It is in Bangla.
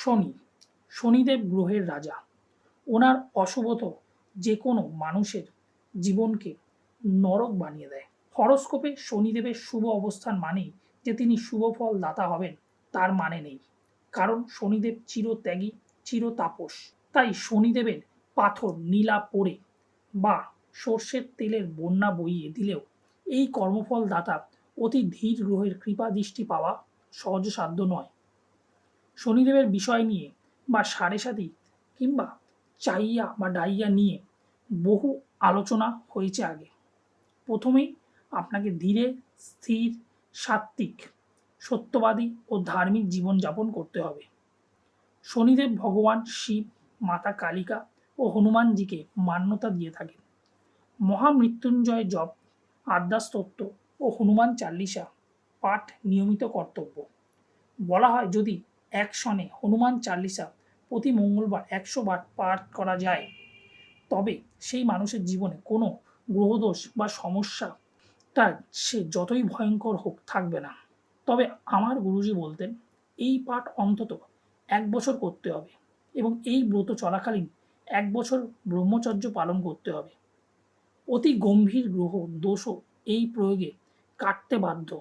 শনি, শনিদেব গ্রহের রাজা। ওনার অশুভত যে কোনো মানুষের জীবনকে নরক বানিয়ে দেয়। হরস্কোপে শনিদেবের শুভ অবস্থান মানেই যে তিনি শুভ ফল দাতা হবেন, তার মানে নেই। কারণ শনিদেব চিরত্যাগী, চিরতাপস। তাই শনিদেবের পাথর নীলা পড়ে বা সর্ষের তেলের বন্যা বইয়ে দিলেও এই কর্মফল দাতা অতি ধীর গ্রহের কৃপা দৃষ্টি পাওয়া সহজসাধ্য নয়। শনিদেবের বিষয় নিয়ে বা সাড়ে সাথী কিংবা চাইয়া বা ডাইয়া নিয়ে বহু আলোচনা হয়েছে আগে। প্রথমেই আপনাকে ধীরে, স্থির, সাত্ত্বিক, সত্যবাদী ও ধার্মিক জীবনযাপন করতে হবে। শনিদেব ভগবান শিব, মাতা কালিকা ও হনুমানজিকে মান্যতা দিয়ে থাকেন। মহামৃত্যুঞ্জয় জপ আদ্যাস্তত্ব ও হনুমান চাল্লিশা পাঠ নিয়মিত কর্তব্য। বলা হয় যদি সনে হনুমান চাল্লিশা প্রতি মঙ্গলবার একশো বার পাঠ করা যায়। তবে সেই মানুষের জীবনে কোনো গ্রহদোষ বা সমস্যা তার সে যতই ভয়ঙ্কর হোক থাকবে না। তবে আমার গুরুজি বলতেন, এই পাঠ অন্তত এক বছর করতে হবে এবং এই ব্রত চলাকালীন এক বছর ব্রহ্মচর্য পালন করতে হবে। অতি গম্ভীর গ্রহ দোষও এই প্রয়োগে কাটতে বাধ্য।